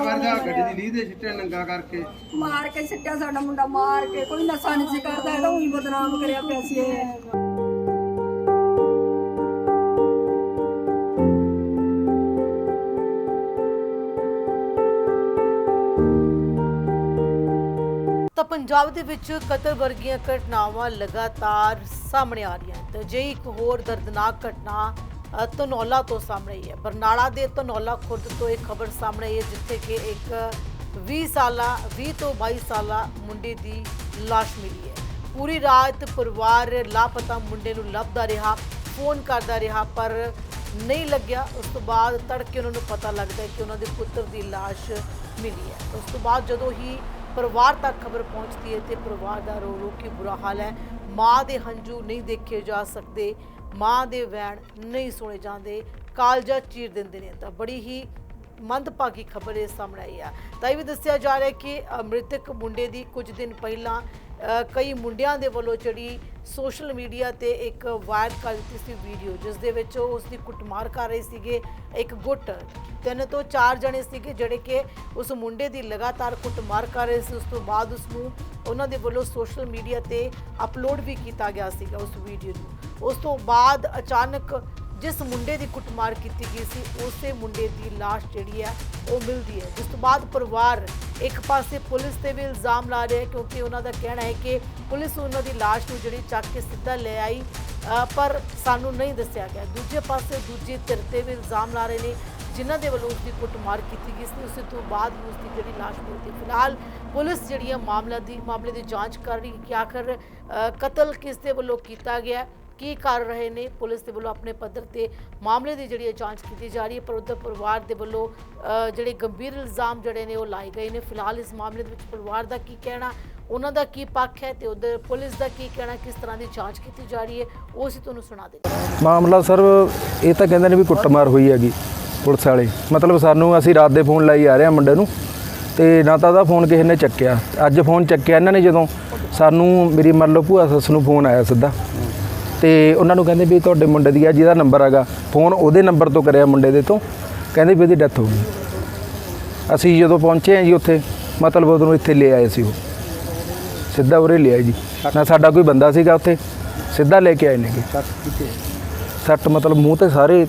ਮਾਰਿਆ ਗਿਆ ਗੱਡੀ ਦੀ ਲੀਹ ਦੇ ਛਿੱਟੇ ਨੰਗਾ ਕਰਕੇ ਮਾਰ ਕੇ ਸਿੱਟਿਆ ਸਾਡਾ ਮੁੰਡਾ ਮਾਰ ਕੇ ਕੋਈ ਨਸ਼ਾ ਨਹੀਂ ਸੀ ਕਰਦਾ ਇਹਦਾ ਉਹੀ ਬਦਨਾਮ ਕਰਿਆ ਪਿਆ ਸੀ ਇਹ। ਤਾਂ ਪੰਜਾਬ ਦੇ ਵਿੱਚ ਕਤਲ ਵਰਗੀਆਂ ਘਟਨਾਵਾਂ ਲਗਾਤਾਰ ਸਾਹਮਣੇ ਆ ਰਹੀਆਂ ਹਨ। ਤੇ ਜੇ ਇੱਕ ਹੋਰ ਦਰਦਨਾਕ ਘਟਨਾ ਧਨੌਲਾ ਤੋਂ ਸਾਹਮਣੇ ਆਈ ਹੈ। ਬਰਨਾਲਾ ਦੇ ਧਨੌਲਾ ਖੁਰਦ ਤੋਂ ਇਹ ਖਬਰ ਸਾਹਮਣੇ ਆਈ ਹੈ, ਜਿੱਥੇ ਕਿ ਇੱਕ 20 ਸਾਲਾ 20 ਤੋਂ 22 ਸਾਲਾ ਮੁੰਡੇ ਦੀ ਲਾਸ਼ ਮਿਲੀ ਹੈ। ਪੂਰੀ ਰਾਤ ਪਰਿਵਾਰ ਲਾਪਤਾ ਮੁੰਡੇ ਨੂੰ ਲੱਭਦਾ ਰਿਹਾ, ਫੋਨ ਕਰਦਾ ਰਿਹਾ, ਪਰ ਨਹੀਂ ਲੱਗਿਆ। ਉਸ ਤੋਂ ਬਾਅਦ ਤੜਕੇ ਉਹਨਾਂ ਨੂੰ ਪਤਾ ਲੱਗਦਾ ਕਿ ਉਹਨਾਂ ਦੇ ਪੁੱਤਰ ਦੀ ਲਾਸ਼ ਮਿਲੀ ਹੈ। ਉਸ ਤੋਂ ਬਾਅਦ ਜਦੋਂ ਹੀ ਪਰਿਵਾਰ ਤੱਕ ਖਬਰ ਪਹੁੰਚਦੀ ਹੈ, ਤੇ ਪਰਿਵਾਰ ਦਾ ਰੋ ਰੋ ਕੇ ਬੁਰਾ ਹਾਲ ਹੈ। ਮਾਂ ਦੇ ਹੰਝੂ ਨਹੀਂ ਦੇਖੇ ਜਾ ਸਕਦੇ। ਮਾਂ ਦੇ ਵੈਣ ਨਹੀਂ ਸੁਣੇ ਜਾਂਦੇ, ਕਾਲਜਾ ਚੀਰ ਦਿੰਦੇ ਨੇ। ਤਾਂ ਬੜੀ ਹੀ ਮੰਦਭਾਗੀ ਖਬਰ ਇਹ ਸਾਹਮਣੇ ਆਈ ਆ ਤਾਂ ਇਹ ਵੀ ਦੱਸਿਆ ਜਾ ਰਿਹਾ ਕਿ ਮ੍ਰਿਤਕ ਮੁੰਡੇ ਦੀ ਕੁਝ ਦਿਨ ਪਹਿਲਾਂ ਕਈ ਮੁੰਡਿਆਂ ਦੇ ਵੱਲੋਂ ਜਿਹੜੀ ਸੋਸ਼ਲ ਮੀਡੀਆ ਤੇ ਇੱਕ ਵਾਇਰਲ ਕਰ ਦਿੱਤੀ ਸੀ ਵੀਡੀਓ, ਜਿਸ ਦੇ ਵਿੱਚ ਉਹ ਉਸ ਦੀ ਕੁੱਟਮਾਰ ਕਰ ਰਹੇ ਸੀਗੇ। ਇੱਕ ਗੁੱਟ, ਤਿੰਨ ਤੋਂ ਚਾਰ ਜਣੇ ਸੀਗੇ ਜਿਹੜੇ ਕਿ ਉਸ ਮੁੰਡੇ ਦੀ ਲਗਾਤਾਰ ਕੁੱਟਮਾਰ ਕਰ ਰਹੇ ਸੀ। ਉਸ ਤੋਂ ਬਾਅਦ ਉਸ ਨੂੰ ਉਹਨਾਂ ਦੇ ਵੱਲੋਂ ਸੋਸ਼ਲ ਮੀਡੀਆ ਤੇ ਅਪਲੋਡ ਵੀ ਕੀਤਾ ਗਿਆ ਸੀਗਾ ਉਸ ਵੀਡੀਓ ਨੂੰ। ਉਸ ਤੋਂ ਬਾਅਦ ਅਚਾਨਕ ਜਿਸ ਮੁੰਡੇ ਦੀ ਕੁੱਟਮਾਰ ਕੀਤੀ ਗਈ ਸੀ, ਉਸੇ ਮੁੰਡੇ ਦੀ ਲਾਸ਼ ਜਿਹੜੀ ਹੈ ਉਹ ਮਿਲਦੀ ਹੈ। ਜਿਸ ਤੋਂ ਬਾਅਦ ਪਰਿਵਾਰ ਇੱਕ ਪਾਸੇ ਪੁਲਿਸ ਤੇ ਵੀ ਇਲਜ਼ਾਮ ਲਾ ਰਿਹਾ ਹੈ ਕਿਉਂਕਿ ਉਹਨਾਂ ਦਾ ਕਹਿਣਾ ਹੈ ਕਿ ਪੁਲਿਸ ਉਹਨਾਂ ਦੀ ਲਾਸ਼ ਨੂੰ ਜਿਹੜੀ ਚੱਕ ਕੇ ਸਿੱਧਾ ਲੈ ਆਈ ਪਰ ਸਾਨੂੰ ਨਹੀਂ ਦੱਸਿਆ ਗਿਆ। ਦੂਜੇ ਪਾਸੇ ਦੂਜੀ ਧਿਰ ਤੇ ਵੀ ਇਲਜ਼ਾਮ ਲਾ ਰਹੇ ਨੇ, ਜਿਨ੍ਹਾਂ ਦੇ ਵੱਲੋਂ ਉਸ ਦੀ ਕੁੱਟਮਾਰ ਕੀਤੀ ਗਈ ਸੀ। ਉਸ ਤੋਂ ਬਾਅਦ ਵੀ ਉਸ ਦੀ ਜਿਹੜੀ ਲਾਸ਼ ਮਿਲਦੀ ਫਿਲਹਾਲ ਪੁਲਿਸ ਜਿਹੜੀ ਹੈ ਮਾਮਲਾ ਦੀ ਮਾਮਲੇ ਦੀ ਜਾਂਚ ਕਰ ਰਹੀ ਹੈ ਕਿ ਆਖਰ ਕਤਲ ਕਿਸ ਦੇ ਵੱਲੋਂ ਕੀਤਾ ਗਿਆ ਕੀ ਕਰ ਰਹੇ ਨੇ? ਪੁਲਿਸ ਦੇ ਵੱਲੋਂ ਆਪਣੇ ਪੱਧਰ ਤੇ ਮਾਮਲੇ ਦੀ ਜਿਹੜੀ ਹੈ ਜਾਂਚ ਕੀਤੀ ਜਾ ਰਹੀ ਹੈ, ਪਰ ਉਧਰ ਪਰਿਵਾਰ ਦੇ ਵੱਲੋਂ ਜਿਹੜੇ ਗੰਭੀਰ ਇਲਜ਼ਾਮ ਜਿਹੜੇ ਨੇ ਉਹ ਲਾਏ ਗਏ ਨੇ। ਫਿਲਹਾਲ ਇਸ ਮਾਮਲੇ ਦੇ ਵਿੱਚ ਪਰਿਵਾਰ ਦਾ ਕੀ ਕਹਿਣਾ, ਉਹਨਾਂ ਦਾ ਕੀ ਪੱਖ ਹੈ ਤੇ ਉਧਰ ਪੁਲਿਸ ਦਾ ਕੀ ਕਹਿਣਾ, ਕਿਸ ਤਰ੍ਹਾਂ ਦੀ ਜਾਂਚ ਕੀਤੀ ਜਾ ਰਹੀ ਹੈ, ਉਹ ਅਸੀਂ ਤੁਹਾਨੂੰ ਸੁਣਾ ਦੇ ਮਾਮਲਾ ਸਰ, ਇਹ ਤਾਂ ਕਹਿੰਦੇ ਨੇ ਵੀ ਕੁੱਟਮਾਰ ਹੋਈ ਹੈਗੀ ਪੁਲਿਸ ਵਾਲੇ। ਮਤਲਬ ਸਾਨੂੰ ਅਸੀਂ ਰਾਤ ਦੇ ਫੋਨ ਲਾਈ ਆ ਰਹੇ ਹਾਂ ਮੁੰਡੇ ਨੂੰ ਤੇ ਨਾ ਤਾਂ ਉਹਦਾ ਫੋਨ ਕਿਸੇ ਨੇ ਚੱਕਿਆ। ਅੱਜ ਫੋਨ ਚੱਕਿਆ ਇਹਨਾਂ ਨੇ ਜਦੋਂ। ਸਾਨੂੰ ਮੇਰੀ ਮੰਨ ਲਓ ਭੂਆ ਸੱਸ ਨੂੰ ਫੋਨ ਆਇਆ ਸਿੱਧਾ। ਤੇ ਉਹਨਾਂ ਨੂੰ ਕਹਿੰਦੇ ਵੀ ਤੁਹਾਡੇ ਮੁੰਡੇ ਦੀ ਆ ਜਿਹਦਾ ਨੰਬਰ ਹੈਗਾ ਫੋਨ ਉਹਦੇ ਨੰਬਰ ਤੋਂ ਕਰਿਆ ਮੁੰਡੇ ਦੇ ਤੋਂ ਕਹਿੰਦੇ ਵੀ ਉਹਦੀ ਡੈਥ ਹੋ ਗਈ। ਅਸੀਂ ਜਦੋਂ ਪਹੁੰਚੇ ਹਾਂ ਜੀ ਉੱਥੇ ਮਤਲਬ ਉਹਨੂੰ ਇੱਥੇ ਲੈ ਆਏ ਸੀ ਉਹ। ਸਿੱਧਾ ਉਰੇ ਲਿਆ ਜੀ। ਨਾ ਸਾਡਾ ਕੋਈ ਬੰਦਾ ਸੀਗਾ ਉੱਥੇ ਸਿੱਧਾ ਲੈ ਕੇ ਆਏ ਨੇਗੇ ਸੱਟ ਮਤਲਬ ਮੂੰਹ ਤੇ ਸਾਰੇ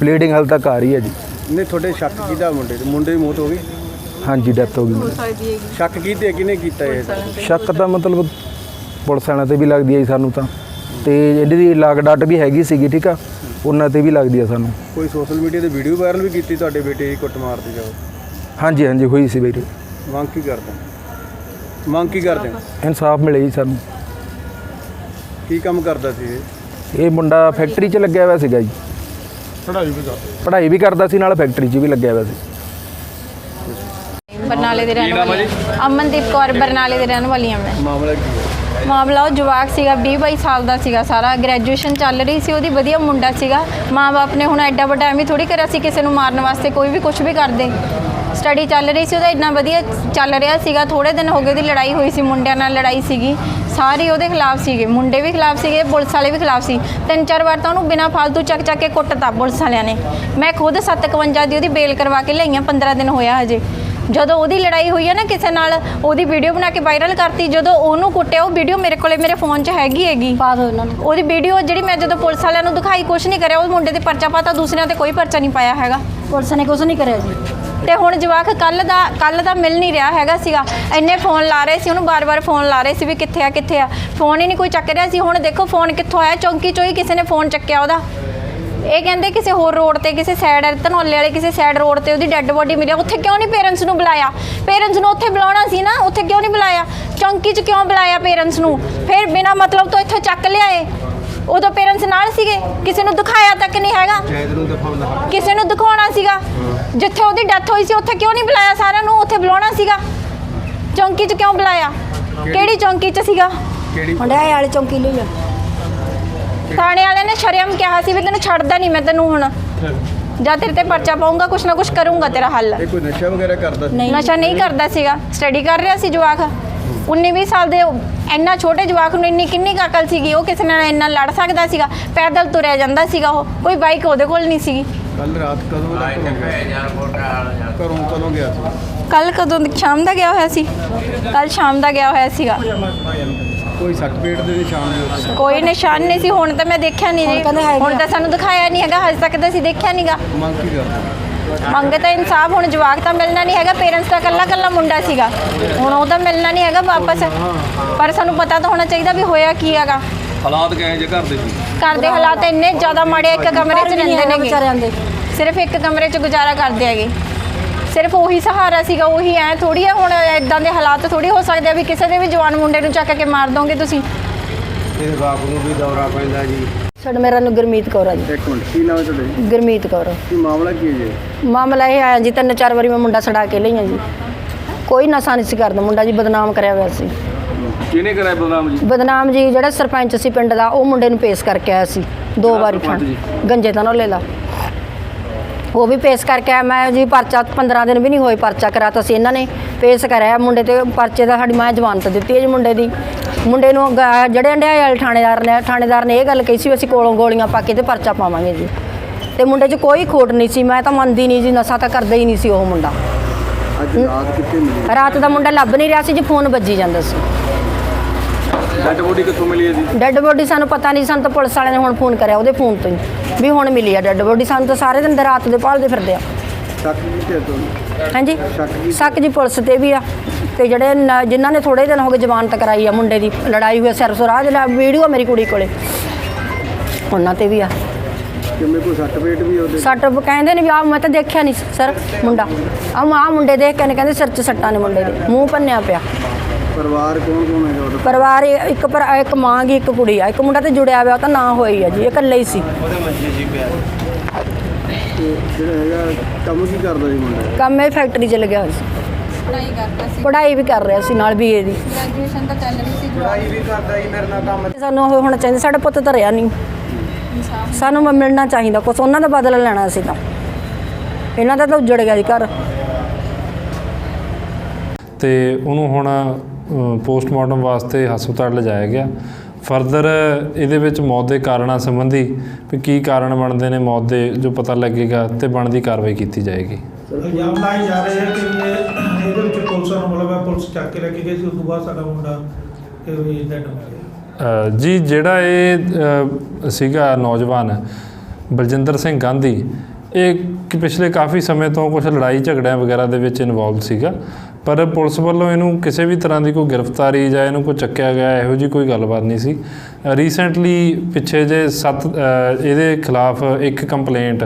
ਬਲੀਡਿੰਗ ਹਾਲ ਤੱਕ ਆ ਰਹੀ ਹੈ ਜੀ। ਨਹੀਂ ਤੁਹਾਡੇ ਸ਼ੱਕ ਕਿਹਦਾ ਮੁੰਡੇ ਤੇ ਮੁੰਡੇ ਦੀ ਮੌਤ ਹੋ ਗਈ? ਹਾਂਜੀ ਡੈਥ ਹੋ ਗਈ। ਸ਼ੱਕ ਕੀਤੇ ਕਿਹਨੇ ਕੀਤਾ ਇਹ? ਸ਼ੱਕ ਤਾਂ ਮਤਲਬ ਪੁਲਿਸ ਵਾਲਿਆਂ ਤੇ ਵੀ ਲੱਗਦੀ ਹੈ ਜੀ ਸਾਨੂੰ ਤਾਂ। ਤੇ ਇਹਦੀ ਦੀ ਲਾਗ ਡਾਟ ਵੀ ਹੈਗੀ ਸੀਗੀ ਠੀਕ ਆ? ਉਹਨਾਂ ਤੇ ਵੀ ਲੱਗਦੀ ਆ ਸਾਨੂੰ। ਕੋਈ ਸੋਸ਼ਲ ਮੀਡੀਆ ਤੇ ਵੀਡੀਓ ਵਾਇਰਲ ਵੀ ਕੀਤੀ ਤੁਹਾਡੇ ਬੇਟੇ ਦੀ ਕੁੱਟ ਮਾਰਦੀ ਜਾਓ ਹਾਂਜੀ ਹਾਂਜੀ ਹੋਈ ਸੀ ਵੀਰੇ ਮੰਗ ਕੀ ਕਰਦੇ? ਮੰਗ ਕੀ ਕਰਦੇ? ਇਨਸਾਫ ਮਿਲੇ ਜੀ ਸਾਨੂੰ। ਕੀ ਕੰਮ ਕਰਦਾ ਸੀ ਇਹ? ਇਹ ਮੁੰਡਾ ਫੈਕਟਰੀ 'ਚ ਲੱਗਿਆ ਹੋਇਆ ਸੀਗਾ ਜੀ। ਪੜ੍ਹਾਈ ਵੀ ਕਰਦਾ। ਪੜ੍ਹਾਈ ਵੀ ਕਰਦਾ ਸੀ ਨਾਲ ਫੈਕਟਰੀ 'ਚ ਵੀ ਲੱਗਿਆ ਹੋਇਆ ਸੀ। ਬਰਨਾਲੇ ਦੇ ਰਹਿਣ ਵਾਲੀ ਹਾਂ। ਅਮਨਦੀਪ ਕੌਰ ਬਰਨਾਲੇ ਦੇ ਰਹਿਣ ਵਾਲੀ ਹਾਂ ਮੈਂ। ਮਾਮਲਾ ਕੀ ਹੈ? ਮਾਮਲਾ ਉਹ ਜਵਾਕ ਸੀਗਾ 20 22 ਸਾਲ ਦਾ ਸੀਗਾ ਸਾਰਾ। ਗ੍ਰੈਜੂਏਸ਼ਨ ਚੱਲ ਰਹੀ ਸੀ, ਉਹਦੀ ਵਧੀਆ ਮੁੰਡਾ ਸੀਗਾ। ਮਾਂ-ਬਾਪ ਨੇ ਹੁਣ ਐਡਾ ਵੱਡਾ ਐਵੇਂ ਥੋੜੀ ਕਰਿਆ ਸੀ ਕਿਸੇ ਨੂੰ ਮਾਰਨ ਵਾਸਤੇ, ਕੋਈ ਵੀ ਕੁਝ ਵੀ ਕਰਦੇ। ਸਟੱਡੀ ਚੱਲ ਰਹੀ ਸੀ, ਉਹਦਾ ਇੰਨਾ ਵਧੀਆ ਚੱਲ ਰਿਹਾ ਸੀਗਾ। ਥੋੜੇ ਦਿਨ ਹੋ ਗਏ ਉਹਦੀ ਲੜਾਈ ਹੋਈ ਸੀ, ਮੁੰਡਿਆਂ ਨਾਲ ਲੜਾਈ ਸੀਗੀ। ਸਾਰੇ ਉਹਦੇ ਖਿਲਾਫ ਸੀਗੇ, ਮੁੰਡੇ ਵੀ ਖਿਲਾਫ ਸੀਗੇ, ਪੁਲਿਸ ਵਾਲੇ ਵੀ ਖਿਲਾਫ ਸੀ। ਤਿੰਨ ਚਾਰ ਵਾਰ ਤਾਂ ਉਹਨੂੰ ਬਿਨਾਂ ਫਾਲਤੂ ਚੱਕ ਚੱਕ ਕੇ ਕੁੱਟਤਾ ਪੁਲਿਸ ਵਾਲਿਆਂ ਨੇ। ਮੈਂ ਖੁਦ 751 ਦੀ ਉਹਦੀ ਬੇਲ ਕਰਵਾ ਕੇ ਲਈਆਂ 15 ਦਿਨ ਹੋਇਆ ਹਜੇ। ਜਦੋਂ ਉਹਦੀ ਲੜਾਈ ਹੋਈ ਹੈ ਨਾ ਕਿਸੇ ਨਾਲ ਉਹਦੀ ਵੀਡੀਓ ਬਣਾ ਕੇ ਵਾਇਰਲ ਕਰਤੀ ਜਦੋਂ ਉਹਨੂੰ ਕੁੱਟਿਆ ਉਹ ਵੀਡੀਓ ਮੇਰੇ ਕੋਲੇ ਮੇਰੇ ਫੋਨ 'ਚ ਹੈਗੀ ਹੈਗੀ। ਪਾ ਦੋ ਉਹਨਾਂ ਨੂੰ। ਉਹਦੀ ਵੀਡੀਓ ਜਿਹੜੀ ਮੈਂ ਜਦੋਂ ਪੁਲਿਸ ਵਾਲਿਆਂ ਨੂੰ ਦਿਖਾਈ ਕੁਛ ਨਹੀਂ ਕਰਿਆ ਉਹ ਮੁੰਡੇ ਤੇ ਪਰਚਾ ਪਾਤਾ ਦੂਸਰਿਆਂ ਤੇ ਕੋਈ ਪਰਚਾ ਨਹੀਂ ਪਾਇਆ ਹੈਗਾ। ਪੁਲਿਸ ਨੇ ਕੁਝ ਨਹੀਂ ਕਰਿਆ ਜੀ। ਤੇ ਹੁਣ ਜਵਾਕ ਕੱਲ ਦਾ ਕੱਲ ਦਾ ਮਿਲ ਨਹੀਂ ਰਿਹਾ ਹੈਗਾ ਸੀਗਾ। ਇੰਨੇ ਫੋਨ ਲਾ ਰਹੇ ਸੀ ਉਹਨੂੰ ਬਾਰ-ਬਾਰ ਫੋਨ ਲਾ ਰਹੇ ਸੀ ਵੀ ਕਿੱਥੇ ਆ ਕਿੱਥੇ ਆ। ਫੋਨ ਹੀ ਨਹੀਂ ਕੋਈ ਚੱਕ ਰਿਹਾ ਸੀ। ਹੁਣ ਦੇਖੋ ਫੋਨ ਕਿੱਥੋਂ ਆਇਆ? ਚੌਂਕੀ ਚੋਂ ਹੀ ਕਿਸੇ ਨੇ ਫੋਨ ਚੱਕਿਆ ਉਹਦਾ। ਇਹ ਕਹਿੰਦੇ ਕਿਸੇ ਹੋਰ ਰੋਡ ਤੇ ਕਿਸੇ ਸਾਈਡ ਧਨੌਲੇ ਵਾਲੇ ਕਿਸੇ ਸਾਈਡ ਰੋਡ ਤੇ ਉਹਦੀ ਡੈੱਡ ਬੋਡੀ ਮਿਲੀ ਆ। ਉੱਥੇ ਕਿਉਂ ਨਹੀਂ ਪੇਰੈਂਟਸ ਨੂੰ ਬੁਲਾਇਆ? ਪੇਰੈਂਟਸ ਨੂੰ ਉੱਥੇ ਬੁਲਾਉਣਾ ਸੀ ਨਾ ਉੱਥੇ ਕਿਉਂ ਨਹੀਂ ਬੁਲਾਇਆ? ਚੌਂਕੀ 'ਚ ਕਿਉਂ ਬੁਲਾਇਆ ਪੇਰੈਂਟਸ ਨੂੰ? ਫਿਰ ਬਿਨਾ ਮਤਲਬ ਤੋਂ ਇੱਥੇ ਚੱਕ ਲਿਆਏ। ਉਦੋਂ ਪੇਰੈਂਟਸ ਨਾਲ ਸੀਗੇ। ਕਿਸੇ ਨੂੰ ਦਿਖਾਇਆ ਤੱਕ ਨਹੀਂ ਹੈਗਾ। ਕਿਸੇ ਨੂੰ ਦਿਖਾਉਣਾ ਸੀਗਾ। ਜਿੱਥੇ ਉਹਦੀ ਡੈਥ ਹੋਈ ਸੀ ਉੱਥੇ ਕਿਉਂ ਨਹੀਂ ਬੁਲਾਇਆ ਸਾਰਿਆਂ ਨੂੰ? ਉੱਥੇ ਬੁਲਾਉਣਾ ਸੀਗਾ। ਚੌਂਕੀ 'ਚ ਕਿਉਂ ਬੁਲਾਇਆ? ਕਿਹੜੀ ਚੌਂਕੀ 'ਚ ਸੀਗਾ? ਕਿਹੜੀ ਹੰਡਾਏ ਵਾਲੀ ਚੌਂਕੀ ਲਈ ਆ। ਥਾਣੇ ਵਾਲਿਆਂ ਨੇ ਸ਼ਰਮ ਕਿਹਾ ਸੀ ਵੀ ਤੈਨੂੰ ਛੱਡਦਾ ਨਹੀਂ ਮੈਂ ਤੈਨੂੰ ਹੁਣ। ਜਾਂ ਤੇਰੇ ਤੇ ਪਰਚਾ ਪਾਉਂਗਾ ਕੁਛ ਨਾ ਕੁਛ ਕਰੂੰਗਾ ਤੇਰਾ ਹੱਲ। ਇਹ ਕੋਈ ਨਸ਼ਾ ਵਗੈਰਾ ਕਰਦਾ ਸੀ? ਨਹੀਂ। ਨਸ਼ਾ ਨਹੀਂ ਕਰਦਾ ਸੀਗਾ। ਸਟੱਡੀ ਕਰ ਰਿਹਾ ਸੀ ਜਵਾਕ। 19 20 ਸਾਲ ਦੇ ਇੰਨਾ ਛੋਟੇ ਜਵਾਕ ਨੂੰ ਇੰਨੀ ਕਿੰਨੀ ਕੁ ਅਕਲ ਸੀਗੀ ਉਹ ਕਿਸੇ ਨਾਲ ਇੰਨਾ ਲੜ ਸਕਦਾ ਸੀਗਾ ਪੈਦਲ ਤੁਰਿਆ ਜਾਂਦਾ ਸੀਗਾ ਉਹ। ਕੋਈ ਬਾਈਕ ਉਹਦੇ ਕੋਲ ਨਹੀਂ ਸੀਗੀ। ਕੱਲ ਰਾਤ ਕਦੋਂ ਦਾ ਘਰੋਂ ਗਿਆ ਘਰੋਂ ਕਦੋਂ ਗਿਆ ਸੀ? ਕੱਲ ਕਦੋਂ ਸ਼ਾਮ ਦਾ ਗਿਆ ਹੋਇਆ ਸੀ। ਕੱਲ ਸ਼ਾਮ ਦਾ ਗਿਆ ਹੋਇਆ ਸੀਗਾ। ਕੋਈ ਸੱਟ ਪੇਟ ਦੇ ਨਿਸ਼ਾਨ ਨਹੀਂ ਉੱਥੇ? ਕੋਈ ਨਿਸ਼ਾਨ ਨਹੀਂ ਸੀ ਹੁਣ ਤਾਂ ਮੈਂ ਦੇਖਿਆ ਨਹੀਂ ਜੀ। ਹੁਣ ਤਾਂ ਸਾਨੂੰ ਦਿਖਾਇਆ ਨਹੀਂ ਹੈਗਾ ਹਜੇ ਤੱਕ ਤਾਂ ਅਸੀਂ ਦੇਖਿਆ ਨਹੀਂਗਾ ਮੰਗ ਕੀ ਕਰਦੇ ਮੰਗ ਤਾਂ ਇਨਸਾਫ ਹੁਣ ਜਵਾਕ ਤਾਂ ਮਿਲਣਾ ਨਹੀਂ ਹੈਗਾ ਪੇਰੈਂਟਸ ਦਾ ਕੱਲਾ ਕੱਲਾ ਮੁੰਡਾ ਸੀਗਾ। ਹੁਣ ਉਹ ਤਾਂ ਮਿਲਣਾ ਨਹੀਂ ਹੈਗਾ ਵਾਪਸ। ਪਰ ਸਾਨੂੰ ਪਤਾ ਤਾਂ ਹੋਣਾ ਚਾਹੀਦਾ ਵੀ ਹੋਇਆ ਕੀ ਹੈਗਾ। ਹਾਲਾਤ ਕਿਹੋ ਜਿਹੇ ਘਰ ਦੇ ਸੀ? ਘਰ ਦੇ ਹਾਲਾਤ ਇੰਨੇ ਜ਼ਿਆਦਾ ਮਾੜੇ ਇੱਕ ਕਮਰੇ 'ਚ ਰਹਿੰਦੇ ਦੇ। ਸਿਰਫ ਇੱਕ ਕਮਰੇ 'ਚ ਗੁਜ਼ਾਰਾ ਕਰਦੇ ਹੈਗੇ। ਸਿਰਫ ਉਹੀ ਸਹਾਰਾ ਸੀਗਾ ਉਹੀ ਐ ਥੋੜੀ ਆ ਹੁਣ ਇਦਾਂ ਦੇ ਹਾਲਾਤ ਥੋੜੀ ਹੋ ਸਕਦੇ ਆ ਵੀ ਕਿਸੇ ਦੇ ਵੀ ਜਵਾਨ ਮੁੰਡੇ ਨੂੰ ਚੱਕ ਕੇ ਮਾਰ ਦੋਗੇ ਤੁਸੀਂ? ਇਹ ਬਾਪ ਨੂੰ ਵੀ ਦੌਰਾ ਪੈਂਦਾ ਜੀ। ਸਾਡਾ ਮੇਰਾ ਨਾਮ ਗੁਰਮੀਤ ਕੌਰ ਆ ਜੀ। ਇੱਕ ਮਿੰਟ ਕੀ ਨਾਮ ਹੈ ਤੁਹਾਡੇ ਗੁਰਮੀਤ ਕੌਰ। ਕੀ ਮਾਮਲਾ ਕੀ ਹੈ ਜੀ? ਮਾਮਲਾ ਇਹ ਆਇਆ ਜੀ ਤਿੰਨ ਚਾਰ ਵਾਰੀ ਮੈਂ ਮੁੰਡਾ ਛਡਾ ਕੇ ਲਈਆਂ ਜੀ। ਕੋਈ ਨਸ਼ਾ ਨਹੀਂ ਸੀ ਕਰਦਾ ਮੁੰਡਾ ਜੀ ਬਦਨਾਮ ਕਰਿਆ ਹੋਇਆ ਸੀ। ਕਿਹਨੇ ਕਰਾਇਆ ਬਦਨਾਮ ਜੀ? ਬਦਨਾਮ ਜੀ ਜਿਹੜਾ ਸਰਪੰਚ ਸੀ ਪਿੰਡ ਦਾ ਉਹ ਮੁੰਡੇ ਨੂੰ ਪੇਸ਼ ਕਰਕੇ ਆਇਆ ਸੀ। ਦੋ ਵਾਰੀ ਸਰਪੰਚ ਥਾਣੇ ਜੀ? ਗੰਜੇ ਤਾਂ ਨੋਲੇ ਦਾ ਉਹ ਵੀ ਪੇਸ਼ ਕਰਕੇ ਆਇਆ। ਮੈਂ ਜੀ ਪਰਚਾ 15 ਦਿਨ ਵੀ ਨਹੀਂ ਹੋਏ ਪਰਚਾ ਕਰਾਤਾ ਸੀ ਇਹਨਾਂ ਨੇ ਪੇਸ਼ ਕਰਾਇਆ ਮੁੰਡੇ ਤੇ ਪਰਚੇ ਦਾ ਸਾਡੀ ਮੈਂ ਜ਼ਮਾਨਤ ਦਿੱਤੀ ਹੈ ਜੀ ਮੁੰਡੇ ਦੀ। ਮੁੰਡੇ ਨੂੰ ਗ- ਜਿਹੜੇ ਅੰਡਿਆਏ ਵਾਲੇ ਥਾਣੇਦਾਰ ਨੇ ਥਾਣੇਦਾਰ ਨੇ ਇਹ ਗੱਲ ਕਹੀ ਸੀ ਵੀ ਅਸੀਂ ਕੋਲੋਂ ਗੋਲੀਆਂ ਪਾ ਕੇ ਤੇ ਪਰਚਾ ਪਾਵਾਂਗੇ ਜੀ। ਤੇ ਮੁੰਡੇ 'ਚ ਕੋਈ ਖੋਟ ਨਹੀਂ ਸੀ। ਮੈਂ ਤਾਂ ਮੰਨਦੀ ਨਹੀਂ ਜੀ ਨਸ਼ਾ ਤਾਂ ਕਰਦਾ ਹੀ ਨਹੀਂ ਸੀ ਉਹ ਮੁੰਡਾ। ਅੱਜ ਰਾਤ ਕਿੱਥੇ ਮਿਲੀ? ਰਾਤ ਦਾ ਮੁੰਡਾ ਲੱਭ ਨਹੀਂ ਰਿਹਾ ਸੀ ਜੀ ਫੋਨ ਵੱਜੀ ਜਾਂਦਾ ਸੀ। ਡੈਡ ਬੋਡੀ ਕਿੱਥੋਂ ਮਿਲੀ ਹੈ ਜੀ? ਡੈੱਡ ਬੋਡੀ ਸਾਨੂੰ ਪਤਾ ਨਹੀਂ ਸਾਨੂੰ ਤਾਂ ਪੁਲਿਸ ਵਾਲਿਆਂ ਨੇ ਹੁਣ ਫੋਨ ਕਰਿਆ ਉਹਦੇ ਫੋਨ ਤੋਂ ਹੀ ਵੀ ਹੁਣ ਮਿਲੀ ਆ ਡੈੱਡ ਬੋਡੀ ਸਾਨੂੰ ਤਾਂ ਸਾਰੇ ਦਿਨ ਦੇ ਰਾਤ ਦੇ ਭਾਲਦੇ ਫਿਰਦੇ ਆ। ਸ਼ੱਕ ਕਿੱਥੇ ਤੁਹਾਨੂੰ ਹਾਂਜੀ? ਸ਼ੱਕ ਜੀ ਪੁਲਿਸ ਤੇ ਵੀ ਆ ਤੇ ਜਿਹੜੇ ਨ- ਜਿਨ੍ਹਾਂ ਨੇ ਥੋੜੇ ਦਿਨ ਹੋ ਗਏ ਜ਼ਮਾਨਤ ਕਰਾਈ ਆ ਮੁੰਡੇ ਦੀ ਲੜਾਈ ਹੋਈ ਸਿਰ ਸੁਰਾਜ ਲਾ ਵੀਡੀਓ ਮੇਰੀ ਕੁੜੀ ਕੋਲੇ। ਉਹਨਾਂ ਤੇ ਵੀ ਆ। ਕਿਵੇਂ ਕੋਈ ਸੱਟ ਪੇਟ ਵੀ ਉਹਦੇ? ਸੱਟ ਕਹਿੰਦੇ ਨੇ ਵੀ ਆ ਮੈਂ ਤਾਂ ਦੇਖਿਆ ਨਹੀਂ ਸਰ ਮੁੰਡਾ। ਆ ਮਾਂ ਮੁੰਡੇ ਦੇਖ ਕੇ ਨੇ ਕਹਿੰਦੇ ਸਿਰ 'ਚ ਸੱਟਾਂ ਨੇ ਮੁੰਡੇ ਦੇ ਮੂੰਹ ਭੰਨਿਆ ਪਿਆ। ਪਰਿਵਾਰ ਕੌਣ ਕੌਣ ਹੈਗਾ ਉਹਦਾ? ਪਰਿਵਾਰ ਇਹ- ਇੱਕ ਪਰ ਇੱਕ ਮਾਂ ਗੀ ਇੱਕ ਕੁੜੀ ਆ। ਇੱਕ ਮੁੰਡਾ ਤੇ ਜੁੜਿਆ ਹੋਇਆ ਉਹ ਤਾਂ ਨਾ ਹੋਈ ਆ ਜੀ ਇਹ ਇਕੱਲੇ ਹੀ ਸੀ। ਤੇ ਜਿਹੜਾ ਹੈਗਾ ਕੰਮ ਕੀ ਕਰਦਾ ਜੀ ਮੁੰਡਾ? ਕੰਮ ਇਹ ਫੈਕਟਰੀ 'ਚ ਲੱਗਿਆ ਹੋਇਆ ਸੀ। ਪੜਾਈ ਕਰਦਾ ਸੀ। ਪੜ੍ਹਾਈ ਵੀ ਕਰ ਰਿਹਾ ਸੀ ਨਾਲ ਬੀਏ ਦੀ। ਗ੍ਰੈਜੂਏਸ਼ਨ ਤਾਂ ਚੱਲ ਰਹੀ ਸੀ। ਸਾਨੂੰ ਉਹ ਹੋਣਾ ਚਾਹੀਦਾ ਸਾਡਾ ਪੁੱਤ ਤਾਂ ਰਿਹਾ ਨਹੀਂ। ਸਾਨੂੰ ਮ- ਮਿਲਣਾ ਚਾਹੀਦਾ ਕੁਛ ਉਹਨਾਂ ਦਾ ਬਦਲਾ ਲੈਣਾ ਸੀ ਤਾਂ। ਇਹਨਾਂ ਦਾ ਤਾਂ ਉੱਜੜ ਗਿਆ ਜੀ ਘਰ। ਤੇ ਉਹਨੂੰ ਹੁਣ ਪੋਸਟਮਾਰਟਮ ਵਾਸਤੇ ਹਸਪਤਾਲ ਲਿਜਾਇਆ ਗਿਆ। ਫਰਦਰ ਇਹਦੇ ਵਿੱਚ ਮੌਤ ਦੇ ਕਾਰਨਾਂ ਸੰਬੰਧੀ ਵੀ ਕੀ ਕਾਰਨ ਬਣਦੇ ਨੇ ਮੌਤ ਦੇ ਜੋ ਪਤਾ ਲੱਗੇਗਾ ਤੇ ਬਣਦੀ ਕਾਰਵਾਈ ਕੀਤੀ ਜਾਏਗੀ। ਇਲਜ਼ਾਮ ਲਾਏ ਜਾ ਰਹੇ ਹੈ ਕਿ ਇਹ- ਇਹਦੇ ਵਿੱਚ ਪੁਲਿਸ ਨੂੰ ਮਤਲਬ ਹੈ ਪੁਲਿਸ ਚੱਕ ਕੇ ਲੈ ਕੇ ਗਈ ਸੀ ਉਸ ਤੋਂ ਬਾਅਦ ਸਾਡਾ ਮੁੰਡਾ ਇਹ ਵੀ ਡੈਡ ਹੋ ਗਿਆ। ਅ, ਜੀ ਜਿਹੜਾ ਇਹ ਸੀਗਾ ਨੌਜਵਾਨ ਬਲਜਿੰਦਰ ਸਿੰਘ ਗਾਂਧੀ ਇਹ ਪਿਛਲੇ ਕਾਫੀ ਸਮੇਂ ਤੋਂ ਕੁਝ ਲੜਾਈ ਝਗੜਿਆਂ ਵਗੈਰਾ ਦੇ ਵਿੱਚ ਇਨਵੋਲਵ ਸੀਗਾ। ਪਰ ਪੁਲਿਸ ਵੱਲੋਂ ਇਹਨੂੰ ਕਿਸੇ ਵੀ ਤਰ੍ਹਾਂ ਦੀ ਕੋਈ ਗ੍ਰਿਫਤਾਰੀ ਜਾਂ ਇਹਨੂੰ ਕੋਈ ਚੱਕਿਆ ਗਿਆ, ਇਹੋ ਜੀ ਕੋਈ ਗੱਲਬਾਤ ਨਹੀਂ ਸੀ। ਰੀਸੈਂਟਲੀ ਪਿੱਛੇ ਜੇ ਸੱਤ ਇਹਦੇ ਖਿਲਾਫ ਇੱਕ ਕੰਪਲੇਂਟ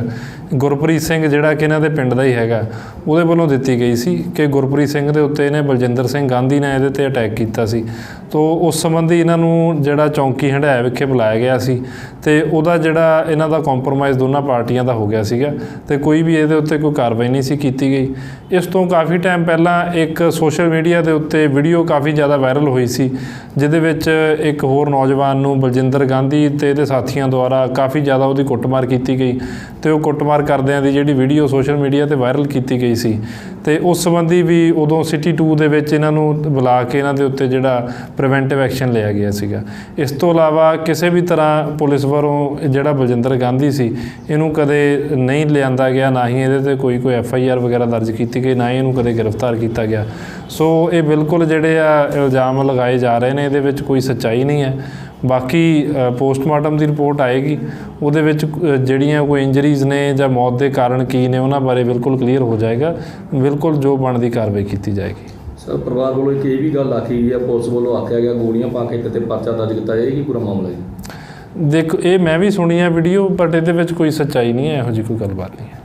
ਗੁਰਪ੍ਰੀਤ ਸਿੰਘ ਜਿਹੜਾ ਕਿ ਇਹਨਾਂ ਦੇ ਪਿੰਡ ਦਾ ਹੀ ਹੈਗਾ, ਉਹਦੇ ਵੱਲੋਂ ਦਿੱਤੀ ਗਈ ਸੀ ਕਿ ਗੁਰਪ੍ਰੀਤ ਸਿੰਘ ਦੇ ਉੱਤੇ ਇਹਨੇ ਬਲਜਿੰਦਰ ਸਿੰਘ ਗਾਂਧੀ ਨੇ ਇਹਦੇ ਤੇ ਅਟੈਕ ਕੀਤਾ ਸੀ। ਤੋਂ ਉਸ ਸੰਬੰਧੀ ਇਹਨਾਂ ਨੂੰ ਜਿਹੜਾ ਚੌਂਕੀ ਹੰਡਾਇਆ ਵਿਖੇ ਬੁਲਾਇਆ ਗਿਆ ਸੀ ਤੇ ਉਹਦਾ ਜਿਹੜਾ ਇਹਨਾਂ ਦਾ ਕੰਪਰੋਮਾਈਜ਼ ਦੋਨਾਂ ਪਾਰਟੀਆਂ ਦਾ ਹੋ ਗਿਆ ਸੀਗਾ ਤੇ ਕੋਈ ਵੀ ਇਹਦੇ ਉੱਤੇ ਕੋਈ ਕਾਰਵਾਈ ਨਹੀਂ ਸੀ ਕੀਤੀ ਗਈ। ਇਸ ਤੋਂ ਕਾਫੀ ਟਾਈਮ ਪਹਿਲਾਂ ਇੱਕ ਸੋਸ਼ਲ ਮੀਡੀਆ ਦੇ ਉੱਤੇ ਵੀਡੀਓ ਕਾਫੀ ਜ਼ਿਆਦਾ ਵਾਇਰਲ ਹੋਈ ਸੀ, ਜਿਹਦੇ ਵਿੱਚ ਇੱਕ ਹੋਰ ਨੌਜਵਾਨ ਨੂੰ ਬਲਜਿੰਦਰ ਗਾਂਧੀ ਤੇ ਇਹਦੇ ਸਾਥੀਆਂ ਦੁਆਰਾ ਕਾਫੀ ਜ਼ਿਆਦਾ ਉਹਦੀ ਕੁੱਟਮਾਰ ਕੀਤੀ ਗਈ ਤੇ ਉਹ ਕੁੱਟਮਾਰ ਕਰਦਿਆਂ ਦੀ ਜਿਹੜੀ ਵੀਡੀਓ ਸੋਸ਼ਲ ਮੀਡੀਆ ਤੇ ਵਾਇਰਲ ਕੀਤੀ ਗਈ ਸੀ। ਤੇ ਉਸ ਸੰਬੰਧੀ ਵੀ ਉਦੋਂ ਸਿਟੀ 2 ਦੇ ਵਿੱਚ ਇਹਨਾਂ ਨੂੰ ਬੁਲਾ ਕੇ ਇਹਨਾਂ ਦੇ ਉੱਤੇ ਜਿਹੜਾ ਪ੍ਰੀਵੈਂਟਿਵ ਐਕਸ਼ਨ ਲਿਆ ਗਿਆ ਸੀਗਾ। ਇਸ ਤੋਂ ਇਲਾਵਾ ਕਿਸੇ ਵੀ ਤਰ੍ਹਾਂ ਪੁਲਿਸ ਵੱਲੋਂ ਜਿਹੜਾ ਬਲਜਿੰਦਰ ਗਾਂਧੀ ਸੀ, ਇਹਨੂੰ ਕਦੇ ਨਹੀਂ ਲਿਆਂਦਾ ਗਿਆ, ਨਾ ਹੀ ਇਹਦੇ ਤੇ ਕੋਈ ਕੋਈ ਐਫ ਆਈ ਆਰ ਵਗੈਰਾ ਦਰਜ ਕੀਤੀ ਗਈ, ਨਾ ਹੀ ਇਹਨੂੰ ਕਦੇ ਗ੍ਰਿਫਤਾਰ ਕੀਤਾ ਗਿਆ। ਸੋ ਇਹ ਬਿਲਕੁਲ ਜਿਹੜੇ ਆ ਇਲਜ਼ਾਮ ਲਗਾਏ ਜਾ ਰਹੇ ਨੇ, ਇਹਦੇ ਵਿੱਚ ਕੋਈ ਸੱਚਾਈ ਨਹੀਂ ਹੈ। ਬਾਕੀ ਪੋਸਟਮਾਰਟਮ ਦੀ ਰਿਪੋਰਟ ਆਏਗੀ। ਉਹਦੇ ਵਿੱਚ ਜਿਹੜੀਆਂ ਕੋਈ ਇੰਜਰੀਜ਼ ਨੇ ਜਾਂ ਮੌਤ ਦੇ ਕਾਰਨ ਕੀ ਨੇ ਉਹਨਾਂ ਬਾਰੇ ਬਿਲਕੁਲ ਕਲੀਅਰ ਹੋ ਜਾਏਗਾ। ਬਿਲਕੁਲ ਜੋ ਬਣਦੀ ਕਾਰਵਾਈ ਕੀਤੀ ਜਾਏਗੀ। ਸਰ ਪਰਿਵਾਰ ਵੱਲੋਂ ਇੱਕ ਇਹ ਵੀ ਗੱਲ ਆਖੀ ਗਈ ਹੈ ਪੁਲਿਸ ਵੱਲੋਂ ਆਖਿਆ ਗਿਆ ਗੋਲੀਆਂ ਪਾ ਕੇ ਤੇ ਪਰਚਾ ਦਰਜ ਕੀਤਾ ਜਾਏਗਾ ਕੀ ਪੂਰਾ ਮਾਮਲਾ ਜੀ ਦੇਖੋ ਇਹ ਮੈਂ ਵੀ ਸੁਣੀ ਹੈ ਵੀਡੀਓ ਬਟ ਇਹਦੇ ਵਿੱਚ ਕੋਈ ਸੱਚਾਈ ਨਹੀਂ ਹੈ ਇਹੋ ਜਿਹੀ ਕੋਈ ਗੱਲਬਾਤ ਨਹੀਂ ਹੈ।